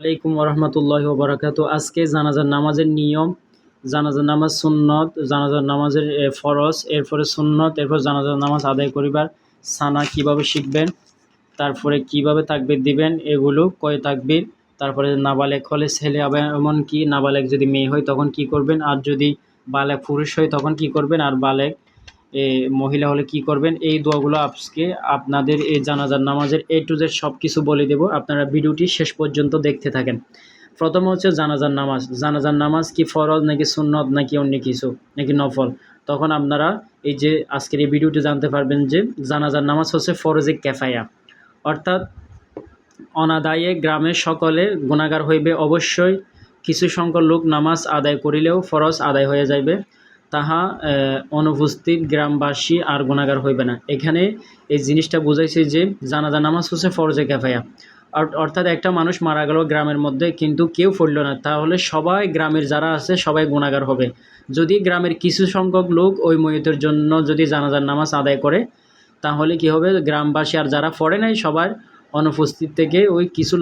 আলাইকুম রহমতুল্লাহ বারাকাতু আজকে জানাজার নামাজের নিয়ম, জানাজার নামাজ সুন্নত, জানাজার নামাজের ফরজ, এরপরে সুন্নত, এরপর জানাজার নামাজ আদায় করিবার সানা কীভাবে শিখবেন, তারপরে কীভাবে তাকবির দিবেন, এগুলো কয় তাকবির, তারপরে নাবালেক হলে ছেলে আবার এমনকি নাবালেক যদি মেয়ে হয় তখন কি করবেন, আর যদি বালেক পুরুষ হয় তখন কি করবেন, আর বালেক মহিলা হলে কি করবেন? এই দোয়াগুলো আজকে আপনাদের এই জানাজার নামাজের এ টু জেড সব কিছু বলে দেব। আপনারা ভিডিওটি শেষ পর্যন্ত দেখতে থাকেন। প্রথম হচ্ছে জানাজার নামাজ। জানাজার নামাজ কি ফরজ নাকি সুন্নত নাকি অন্য কিছু, নাকি নফল? তখন আপনারা এই যে আজকের এই ভিডিওটি জানতে পারবেন যে জানাজার নামাজ হচ্ছে ফরজে ক্যাফায়া অর্থাৎ অনাদায়ে গ্রামের সকলে গুণাগার হইবে। অবশ্যই কিছু সংখ্যক লোক নামাজ আদায় করিলেও ফরজ আদায় হয়ে যাইবে। তাহা অনুপস্থিত গ্রামবাসী আর গুণাগার হইবে না। এখানে এই জিনিসটা বুঝাইছে যে জানাজা নামাজ হচ্ছে ফরজে অর- অর্থাৎ একটা মানুষ মারা গেল গ্রামের মধ্যে কিন্তু কেউ পড়ল না, তাহলে সবাই গ্রামের যারা আছে সবাই গুণাগার হবে। যদি গ্রামের কিছু সংখ্যক লোক ওই ময়তের জন্য যদি জানাজার নামাজ আদায় করে, তাহলে কি হবে? গ্রামবাসী আর যারা পড়ে নাই সবার অনুপস্থিত থেকে ওই কিছু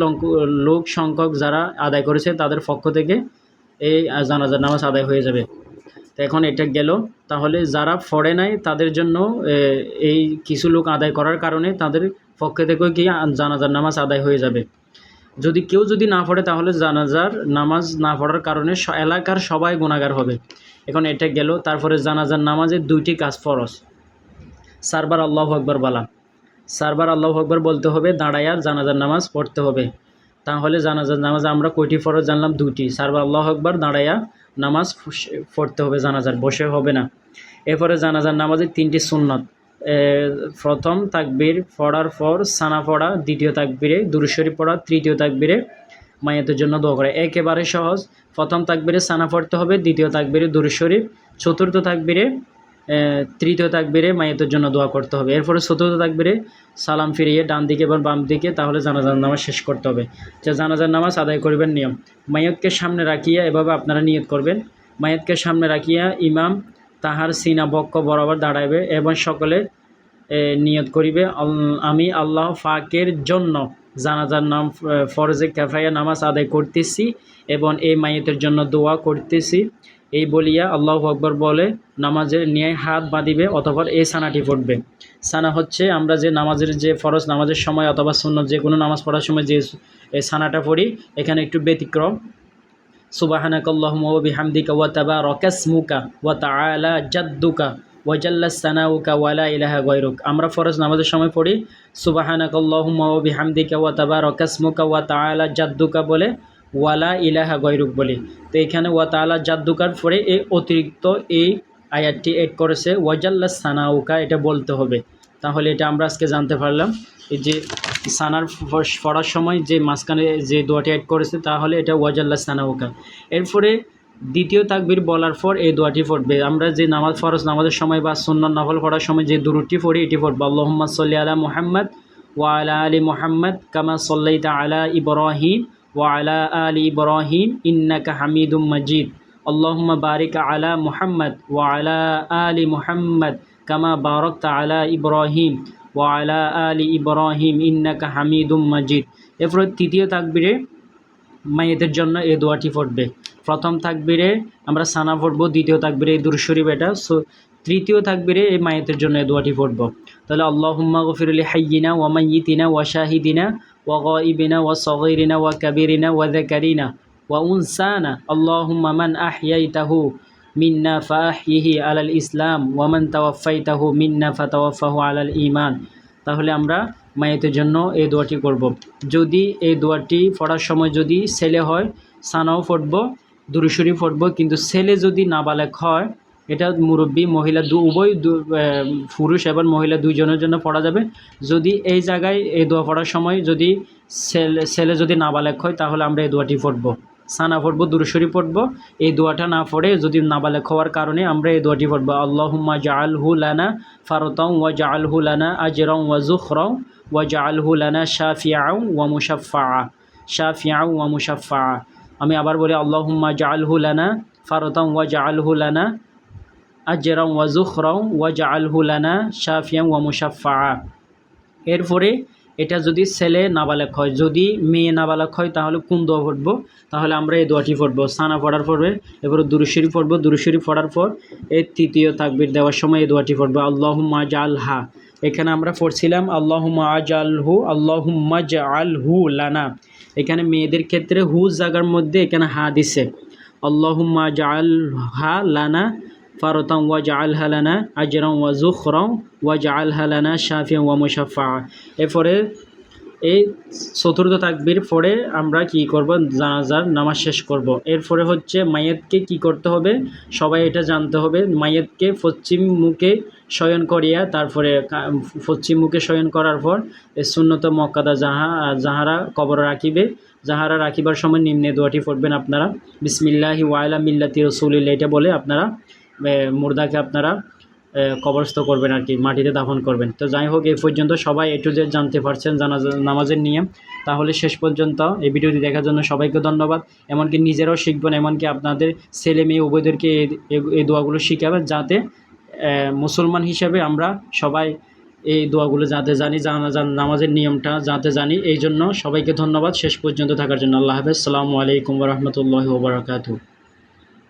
লোক সংখ্যক যারা আদায় করেছে তাদের পক্ষ থেকে এই জানাজার নামাজ আদায় হয়ে যাবে। তো এখন এটা গেল। তাহলে যারা পড়ে নাই, তাদের জন্য এই কিছু লোক আদায় করার কারণে তাদের পক্ষ থেকেও কি জানাজার নামাজ আদায় হয়ে যাবে? যদি কেউ যদি না পড়ে তাহলে জানাজার নামাজ না পড়ার কারণে এলাকার সবাই গুণাগার হবে। এখন এটা গেল। তারপরে জানাজার নামাজের দুইটি কাজ ফরজ। সারবার আল্লাহ আকবর বলা। সারবার আল্লাহ আকবর বলতে হবে দাঁড়াইয়া জানাজার নামাজ পড়তে হবে। তাহলে জানাজার নামাজ আমরা কয়টি ফরজ জানলাম? দুটি সারবার আল্লাহ আকবর, দাঁড়াইয়া নামাজ পড়তে হবে জানাজার, বসে হবে না। এরপরে জানাজার নামাজের তিনটি সুন্নত। প্রথম তাকবীর পড়ার পর সানা পড়া, দ্বিতীয় তাকবীরে দুরুশরী পড়া, তৃতীয় তাকবীরে মায়েতের জন্য দোয়া করা। একেবারে সহজ। প্রথম তাকবীরে সানা পড়তে হবে, দ্বিতীয় তাকবীরে দুরুশরী চতুর্থ তাকবীরে তৃতীয় তাকবীরে মায়েতের জন্য দোয়া করতে হবে। এরপরে চতুর্থ তাকবীরে সালাম ফিরিয়ে ডান দিকে এবং বাম দিকে তাহলে জানাজার নামাজ শেষ করতে হবে। যে জানাজার নামাজ আদায় করবেন নিয়ম। মাইয়তকে সামনে রাখিয়া এভাবে আপনারা নিয়ত করবেন। মাইয়তকে সামনে রাখিয়া ইমাম তাহার সিনা বক্ষ বরাবর দাঁড়াইবে এবং সকলে নিয়ত করিবে আমি আল্লাহ ফাকের জন্য জানাজার নাম ফরজে ক্যাফায়া নামাজ আদায় করতেছি এবং এই মাইয়তের জন্য দোয়া করতেছি। এই বলিয়া আল্লাহ আকবর বলে, নামাজের নিয়ে হাত বাঁধিবে অথবা এই সানাটি পড়বে। সানা হচ্ছে আমরা যে নামাজের যে ফরজ, নামাজের সময় অথবা শূন্য যে কোনো নামাজ পড়ার সময় যে এই সানাটা পড়ি, এখানে একটু ব্যতিক্রম। সুবাহানাক আল্লাহুম্মা ওয়া তাবারাকা ইসমুকা ওয়া তাআলা জাদ্দুকা ওয়া জাল্লা সানাউকা ওয়া লা ইলাহা গায়রুক। আমরা ফরজ নামাজের সময় পড়ি সুবাহানাক আল্লাহুম্মা ওয়া তাবারাকা ইসমুকা ওয়া তাআলা জাদ্দুকা বলে ওয়ালা ইলাহা গায়রুক বলি। তো এখানে ওয়া তাআলা জাদ্দুকার পরে এই অতিরিক্ত এই আয়াতটি এড করেছে, ওয়াজাল্লা সানাউকা, এটা বলতে হবে। তাহলে এটা আমরা আজকে জানতে পারলাম। এই যে সানার পড়ার সময় যে মাঝখানে যে দোয়াটি অ্যাড করেছে, তাহলে এটা ওয়াজাল্লা সানাউকা। এরপরে দ্বিতীয় তাকবির বলার পর এই দোয়াটি পড়বে। আমরা যে নামাজ, ফরজ নামাজের সময় বা সুন্নত নফল পড়ার সময় যে দুরুটি পড়ি, এটি পড়ব। আল্লাহুম্মা সাল্লি আলা মোহাম্মদ ওয়া আলা আলি মুহাম্মদ কামা সাল্লাইতা আলা ইব্রাহিম ওয়া আলা ইব্রাহিম ইন্নাকা হামিদুম মাজিদ আল্লাহুম্মা বারিক আলা মুহাম্মদ ওয়া আলা মুহাম্মদ কামা বারাকতা আলা ইব্রাহিম ওয়া আলা ইব্রাহিম ইন্নাকা হামিদুম মাজিদ এরপরে তৃতীয় তাকবিরে মাইয়েদের জন্য এই দোয়াটি পড়বে। প্রথম তাকবিরে আমরা সানা পড়ব, দ্বিতীয় তাকবিরে এই দুরশরীফ এটা তৃতীয় তাকবিরে এই মায়েতের জন্য দোয়াটি পড়ব। তাহলে আল্লাহুম্মা গফিরুলি হাইয়িনা ওয়া মাইয়িতিনা ওয়া শাহিদিনা ওয়া গাইবিনা ওয়া সগীরিনা ওয়া কাবীরিনা ওয়া যাকারিনা ওয়া উনসানা। আল্লাহুম্মা মান আহইয়াইতাহু মিন্না ফাহিহি আলাল ইসলাম ওয়া মান তাওয়াফাইতাহু মিন্না ফাতাওয়াফাহু আলাল ইমান তাহলে আমরা মায়েতের জন্য এই দোয়াটি করব। যদি এই দোয়াটি পড়ার সময় যদি ছেলে হয়, সানাও পড়ব দুরুশরী পড়ব, কিন্তু ছেলে যদি নাবালেক হয় এটা মুরব্বী, মহিলা দু, উভয় পুরুষ এবং মহিলা দুইজনের জন্য পড়া যাবে। যদি এই জায়গায় এই দোয়া পড়ার সময় যদি ছেলে ছেলে যদি নাবালেক হয়, তাহলে আমরা এই দোয়াটি পড়ব। সানা পড়ব দুরুশরী পড়ব। এই দোয়াটা না পড়ে যদি নাবালেক হওয়ার কারণে আমরা এই দোয়াটি পড়ব। আল্লাহুম্মা জাআলহু লানা ফারতাও ওয়া জাআলহু লানা আজরাও ওয়া যুখরাও ওয়া জাআলহু লানা শাফিআও ওয়া মুশাফফাআ। শাফিআও ওয়া মুশাফফাআ। আমি আবার বলি, আল্লাহুম্মা জাআলহু লানা ফারতাও ওয়া জাআলহু লানা আজরাও ওয়া যুখরাও ওয়া জাআলহু লানা শাফিআও ওয়া মুশাফফাআ। এরপরে এটা যদি ছেলে নাবালক হয়, যদি মেয়ে নাবালক হয়, তাহলে কোন দোয়া পড়ব? তাহলে আমরা এই দোয়াটি পড়ব। সানা পড়ার পরে, এরপরে দুরুশরী পড়ব। দুরুশরী পড়ার পর এই তৃতীয় তাকবির দেওয়ার সময় এই দোয়াটি পড়ব। আল্লাহ জাল হা এখানে আমরা পড়ছিলাম, আল্লাহুম্মা আজাল হু আল্লাহুম্মা জাল হু লানা। এখানে মেয়েদের ক্ষেত্রে হু জাগার মধ্যে এখানে হা দিছে। আল্লাহুম্মা জাল হা লানা ফারতাম ওয়া জাল হালানা আজরাম ওয়া জুখরাম ওয়া জাল হালানা শাফিয়া ওয়া মুশাফা এরপরে এই চতুর্থ তাকবির পরে আমরা কি করব? জানাজার নামাজ শেষ করব। এরপরে হচ্ছে মাইয়াতকে কি করতে হবে? সবাই এটা জানতে হবে। মাইয়াতকে পশ্চিম মুখে শয়ন করিয়া তারপরে পশ্চিম মুখে শয়ন করার পর সুন্নত মক্কাদা যাহা, যাহারা কবর রাখিবে, যাহারা রাখিবার সময় নিম্নে দোয়াটি পড়বেন আপনারা। বিসমিল্লাহি ওয়াইলা মিল্লাতি রসুলিল্লা এটা বলে আপনারা মুর্দাকে আপনারা কবরস্থ করবেন আর কি, মাটিতে দাফন করবেন। তো যাই হোক, এই পর্যন্ত সবাই এ টু জেড জানতে পারছেন জানাজা নামাজের নিয়ম। তাহলে শেষ পর্যন্ত এই ভিডিওটি দেখার জন্য সবাইকে ধন্যবাদ। এমনকি নিজেরাও শিখবেন, এমনকি আপনাদের ছেলে মেয়ে উভয়দেরকে এই- দোয়াগুলো শিখাবেন যাতে মুসলমান হিসাবে আমরা সবাই এই দোয়াগুলো যাতে জানি, জানা নামাজের নিয়মটা যাতে জানি। এই জন্য সবাইকে ধন্যবাদ। শেষ পর্যন্ত থাকার জন্য আল্লাহ হাফেজ। সালামু আলাইকুম রহমতুল্লাহ ওবরাকাতু